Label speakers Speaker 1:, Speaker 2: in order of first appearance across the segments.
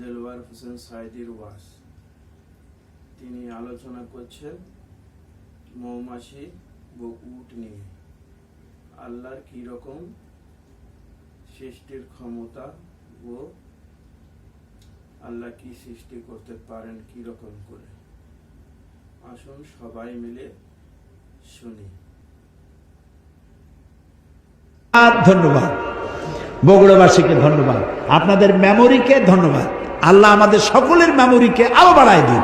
Speaker 1: দেলওয়ার হোসেন সাইদির ওয়াস। তিনি আলোচনা করছেন মৌমাছি ও উট নিয়ে। আল্লাহর কি রকম সৃষ্টির ক্ষমতা ও আল্লাহ কি সৃষ্টি করতে পারেন কি রকম করে? আসুন সবাই মিলে শুনি।
Speaker 2: ধন্যবাদ। বগুড়াবাসীকে ধন্যবাদ। আপনাদের মেমোরিকে ধন্যবাদ। আল্লাহ আমাদের সকলের মেমোরিকে আরও বাড়ায় দিন।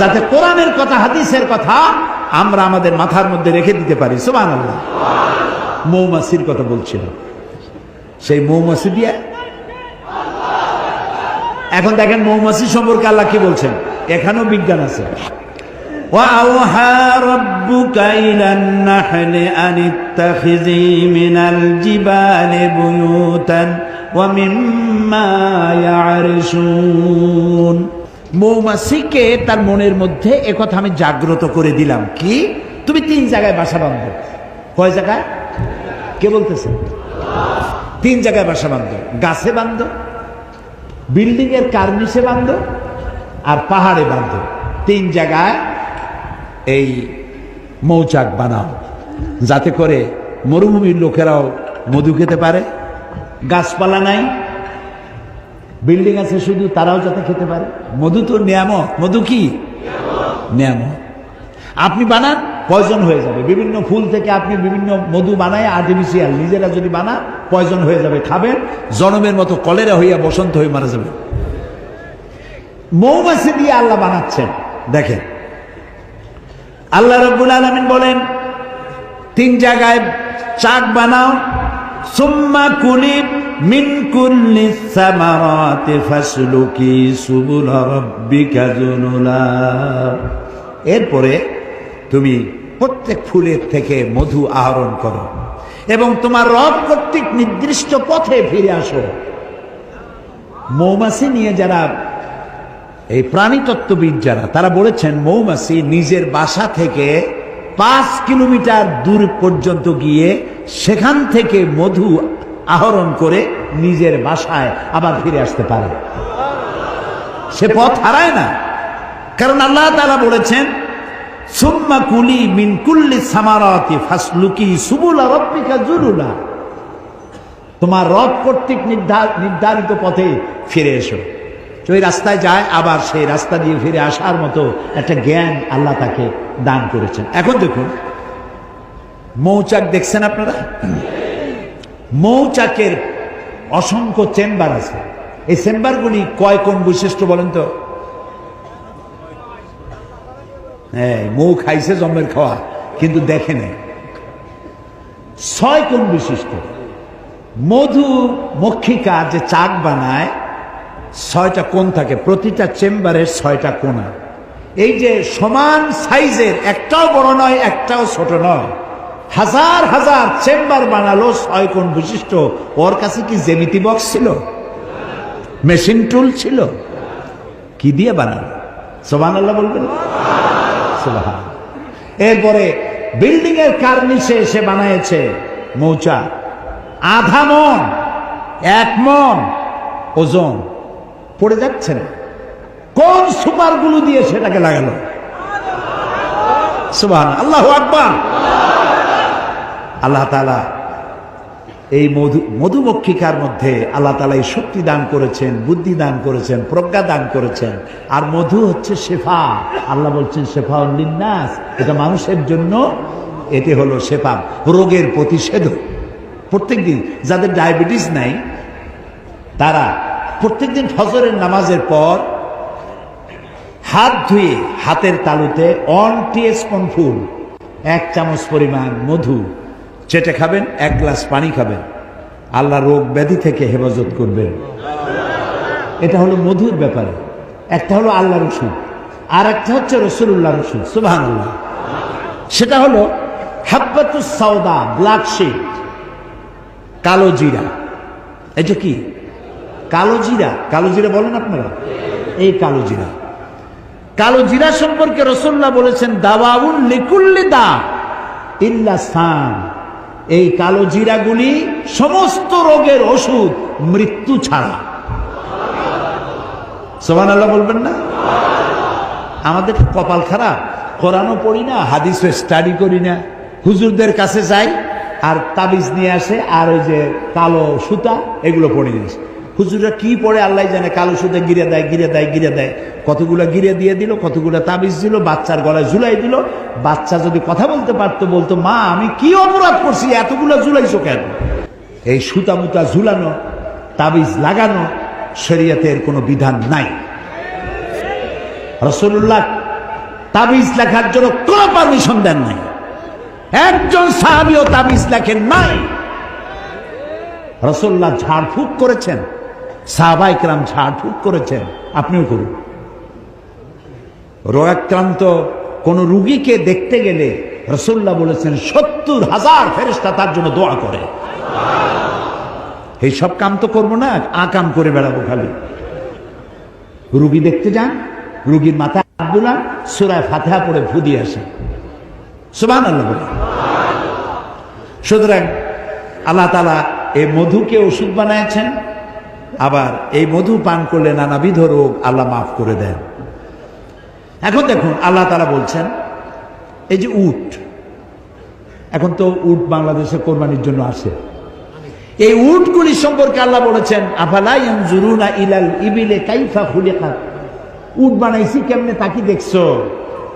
Speaker 2: যাতে কোরআনের কথা, হাদিসের কথা আমরা আমাদের মাথার মধ্যে রেখে দিতে পারি। সুমান আল্লাহ মৌমাছির কথা বলছিল সেই মৌমাছি দিয়ে এখন দেখেন মৌমাছি সম্পর্কে আল্লাহ কি বলছেন? এখানেও বিজ্ঞান আছে। وأوحى ربك إلى النحل أن اتخذي من الجبال بيوتا ومما يعرشون মৌমাছিকে তার মনের মধ্যে একথা আমি জাগ্রত করে দিলাম কি তুমি তিন জায়গায় বাসা বাঁধো কয় জায়গায় কে বলতেছে তিন জায়গায় বাসা বাঁধো গাছে বাঁধো বিল্ডিং এর কার্নিশে বাঁধো আর পাহাড়ে বাঁধো তিন জায়গায় এই মৌচাক বানাও, যাতে করে মরুভূমির লোকেরাও মধু খেতে পারে। গাছপালা নাই, বিল্ডিং আছে শুধু তারাও যাতে খেতে পারে। মধু তো নিয়ামক, মধু কি? নিয়ামক। আপনি বানান, পয়জন হয়ে যাবে। বিভিন্ন ফুল থেকে আপনি বিভিন্ন মধু বানায় আর্টিফিশিয়াল নিজেরা যদি বানান, পয়জন হয়ে যাবে, খাবেন, জনমের মতো কলেরা হইয়া বসন্ত হয়ে মারা যাবে। মৌমাছি দিয়ে আল্লাহ বানাচ্ছেন, দেখেন। আল্লাহ রব্বুল আলমিন বলেন, তিন জায়গায় চাক বানাও। সুম্মা কুলি মিন কুল্লি সামারাতি ফাসলুকি সুবুল রাব্বিকা যুনুলা। এরপরে তুমি প্রত্যেক ফুলের থেকে মধু আহরণ করো এবং তোমার রব কর্তৃক নির্দিষ্ট পথে ফিরে আসো। মৌমাছি নিয়ে যারা এই প্রাণীতত্ত্ববিদ যারা তারা বলেছেন মৌমাছি নিজের বাসা থেকে পাঁচ কিলোমিটার দূর পর্যন্ত গিয়ে সেখান থেকে মধু আহরণ করে নিজের বাসায় আবার ফিরে আসতে পারে। সে পথ হারায় না। কারণ আল্লাহ তারা বলেছেন সুম্মা কুলি মিন কুল্লি সামারাতি ফাসলুকি সুবুলা রব্বিকা জুরুলা তোমার রব কর্তৃক নির্ধারিত পথে ফিরে এসো। তো ওই রাস্তায় যায়, আবার সেই রাস্তা দিয়ে ফিরে আসার মতো একটা জ্ঞান আল্লাহ তাকে দান করেছেন। এখন দেখুন, মৌচাক দেখছেন আপনারা? মৌচাকের অসংখ্য চেম্বার আছে। এই চেম্বারগুলি কয় কোন বৈশিষ্ট্য বলেন তো? হ্যাঁ মৌ খাইছে জন্মের খাওয়া, কিন্তু দেখে নেই। ছয় কোন বিশিষ্ট মধু মক্ষিকা যে চাক বানায় ছয়টা কোণ থাকে, প্রতিটা চেম্বারের ছয়টা কোণা। এই যে সমান সাইজের, একটাও বড় নয়, একটাও ছোট নয়। হাজার হাজার চেম্বার বানালো, ছয় কোণ বিশিষ্ট। ওর কাছে কি জেমিতি বক্স ছিল? মেশিন টুল ছিল? কি দিয়ে বানালো? সোবান আল্লাহ বলবেন এরপরে বিল্ডিং এর কার্নিশে এসে বানাইছে মৌচা আধা মন, এক মন ওজন। পড়ে যাচ্ছে না। কোন সুপারগুলো দিয়ে সেটাকে লাগালো? সুবাহ আল্লাহ আকবার। আল্লাহ তালা এই মধু, মধুমক্ষিকার মধ্যে আল্লাহ তালা এই শক্তি দান করেছেন, বুদ্ধি দান করেছেন, প্রজ্ঞা দান করেছেন। আর মধু হচ্ছে শেফা। আল্লাহ বলছেন, শেফা উল্লিন্নাস এটা মানুষের জন্য এটি হলো শেফা, রোগের প্রতিষেধক। প্রত্যেকদিন যাদের ডায়াবেটিস নাই, তারা প্রত্যেকদিন ফজরের নামাজের পর হাত ধুয়ে হাতের তালুতে অন টিএসপন ফুল, এক চামচ পরিমাণ মধু। চেটে খাবেন, এক গ্লাস পানি খাবেন। আল্লাহ রোগ ব্যাধি থেকে হেফাজত করবেন। এটা হলো মধুর ব্যাপারে। একটা হলো আল্লাহ রসুল আর একটা হচ্ছে রসুল্লাহ রসুল সুবাহ সেটা হলো হাব্বাতুস সাউদা ব্ল্যাক শিট, কালো জিরা। এটা কি? কালো জিরা। কালো জিরা বলেন আপনারা? এই কালো জিরা। কালো জিরা সম্পর্কে রসুল্লাহ বলেছেন দাওয়াউন লিকুল্লি দা ইল্লা সান। এই কালো জিরাগুলি সমস্ত রোগের ওষুধ, মৃত্যু ছাড়া। সোমান আল্লাহ বলবেন না? আমাদের কপাল খারাপ। কোরআনও পড়ি না, হাদিসও স্টাডি করি না। হুজুরদের কাছে যাই, আর তাবিজ নিয়ে আসে, আর ওই যে কালো সুতা, এগুলো পড়ে নিয়ে আসে হুজুররা কি পড়ে আল্লাহ জানে? কালো সুতা গিরে দেয় গিরে দেয় গিরে দেয়। কতগুলো গিরে দিয়ে দিল, কতগুলো তাবিজ দিল, বাচ্চার গলায় ঝুলাই দিল। বাচ্চা যদি কথা বলতে পারতো, বলতো, মা, আমি কি অপরাধ করছি? এতগুলো ঝুলাইছো কেন? এই সুতা মুতা ঝুলানো, তাবিজ লাগানো, শরীয়তের কোনো বিধান নাই। রসুল্লাহ তাবিজ লেখার জন্য কোন পারমিশন দেন নাই। একজন সাহাবিও তাবিজ লেখেন নাই। রসুল্লাহ ঝাড়ফুঁক করেছেন। সাহাবাইকরাম ঝাড়ফুঁক করেছেন, আপনিও করুন। রোগাক্রান্ত কোন রুগীকে দেখতে গেলে রসুল্লাহ বলেছেন, সত্তর হাজার ফেরেস্তা তার জন্য দোয়া করে। এই সব কাম তো করব না, আ কাম করে বেড়াবো খালি। রুগী দেখতে যান, রুগীর মাথা আব্দুল্লাহ সুরায় ফাতেহা পড়ে ফু দিয়ে আসে সুবান আল্লাহ বলে সুতরাং আল্লাহ তালা এই মধুকে ওষুধ বানাইছেন আবার এই মধু পান করলে নানাবিধ রোগ আল্লাহ মাফ করে দেন। এখন দেখুন, আল্লাহ তালা বলছেন, এই যে উট, এখন তো উট বাংলাদেশে কোরবানির জন্য আসে। এই উটগুলি সম্পর্কে আল্লাহ বলেছেন আফালাই জুরুনা ইলাল ইবিলে কাইফা খুলিকা উট বানাইছি কেমনে তাকি দেখছ?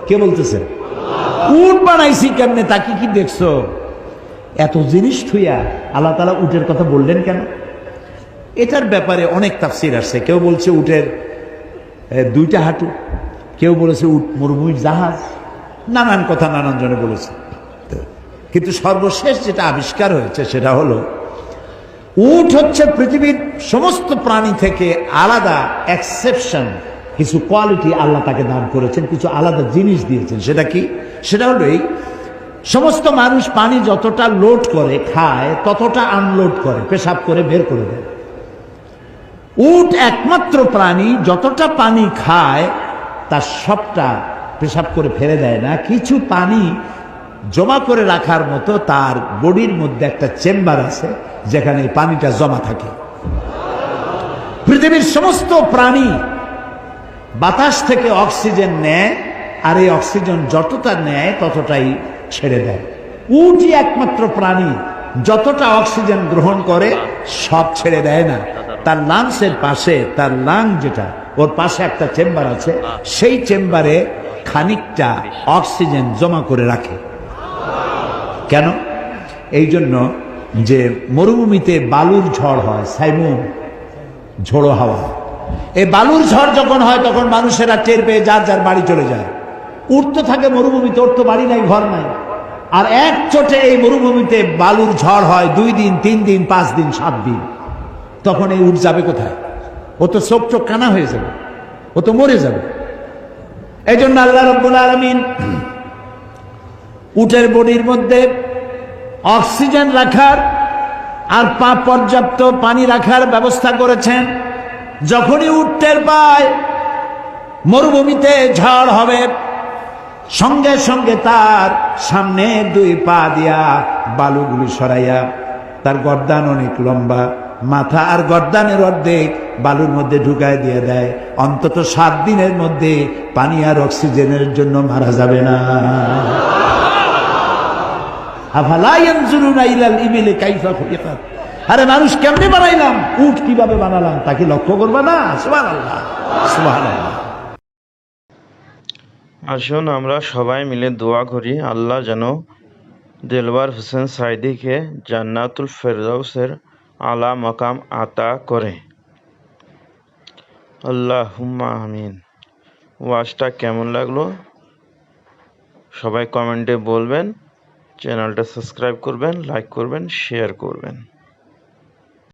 Speaker 2: কে বলতেছে? উট বানাইছি কেমনে তাকি কি দেখছ? এত জিনিস থুইয়া আল্লাহ তালা উটের কথা বললেন কেন? এটার ব্যাপারে অনেক তাফসির আসছে কেউ বলছে উটের দুইটা হাঁটু, কেউ বলেছে উট মরুভূমির জাহাজ, নানান কথা নানান জনে বলেছে। কিন্তু সর্বশেষ যেটা আবিষ্কার হয়েছে সেটা হলো, উট হচ্ছে পৃথিবীর সমস্ত প্রাণী থেকে আলাদা এক্সেপশন কিছু কোয়ালিটি আল্লাহ তাকে দান করেছেন, কিছু আলাদা জিনিস দিয়েছেন। সেটা কি? সেটা হলো এই, সমস্ত মানুষ পানি যতটা লোড করে, খায়, ততটা আনলোড করে, পেশাব করে, বের করে দেয়। উট একমাত্র প্রাণী যতটা পানি খায়, তার সবটা পেশাব করে ফেলে দেয় না। কিছু পানি জমা করে রাখার মতো তার বডির মধ্যে একটা চেম্বার আছে, যেখানে পানিটা জমা থাকে। পৃথিবীর সমস্ত প্রাণী বাতাস থেকে অক্সিজেন নেয়, আর এই অক্সিজেন যতটা নেয়, ততটাই ছেড়ে দেয়। উটই একমাত্র প্রাণী, যতটা অক্সিজেন গ্রহণ করে, সব ছেড়ে দেয় না। তার লাংসের পাশে, তার লাং যেটা, ওর পাশে একটা চেম্বার আছে, সেই চেম্বারে খানিকটা অক্সিজেন জমা করে রাখে। কেন? এই জন্য যে মরুভূমিতে বালুর ঝড় হয়, সাইমুন, ঝোড়ো হাওয়া। এই বালুর ঝড় যখন হয়, তখন মানুষেরা টের পেয়ে যার যার বাড়ি চলে যায়। উঠতে থাকে মরুভূমিতে, ওর তো বাড়ি নাই, ঘর নাই। আর এক চোটে এই মরুভূমিতে বালুর ঝড় হয়, দুই দিন, তিন দিন, পাঁচ দিন, সাত দিন। তখন এই উঠ যাবে কোথায়? ও তো চোখ চোখ কানা হয়ে যাবে। ও তো মরে যাবে। এই জন্য আল্লাহ রব্বুল আলমিন উটের বডির মধ্যে অক্সিজেন রাখার আর পা পর্যাপ্ত পানি রাখার ব্যবস্থা করেছেন। যখনই উঠতে পায়, মরুভূমিতে ঝড় হবে, সঙ্গে সঙ্গে তার সামনে দুই পা দিয়া বালুগুলি সরাইয়া তার গর্দান অনেক লম্বা মাথা আর গর্দানের অর্ধেক বালুর মধ্যে ঢুকায় দিয়ে দেয়। অন্তত সাত দিনের মধ্যে পানি আর অক্সিজেনের জন্য মারা যাবে না। আরে মানুষ কেমনে বানাইলাম? উট কীভাবে বানালাম? তাকে লক্ষ্য করবা না?
Speaker 3: আসুন আমরা সবাই মিলে দোয়া করি, আল্লাহ যেন দেলওয়ার হোসেন সাইদিকে জান্নাতুল ফেরদাউসের আলা মকাম আতা করে। আল্লাহ হুম্মা আমিন। ওয়াজটা কেমন লাগল? সবাই কমেন্টে বলবেন। চ্যানেলটা সাবস্ক্রাইব করবেন, লাইক করবেন, শেয়ার করবেন।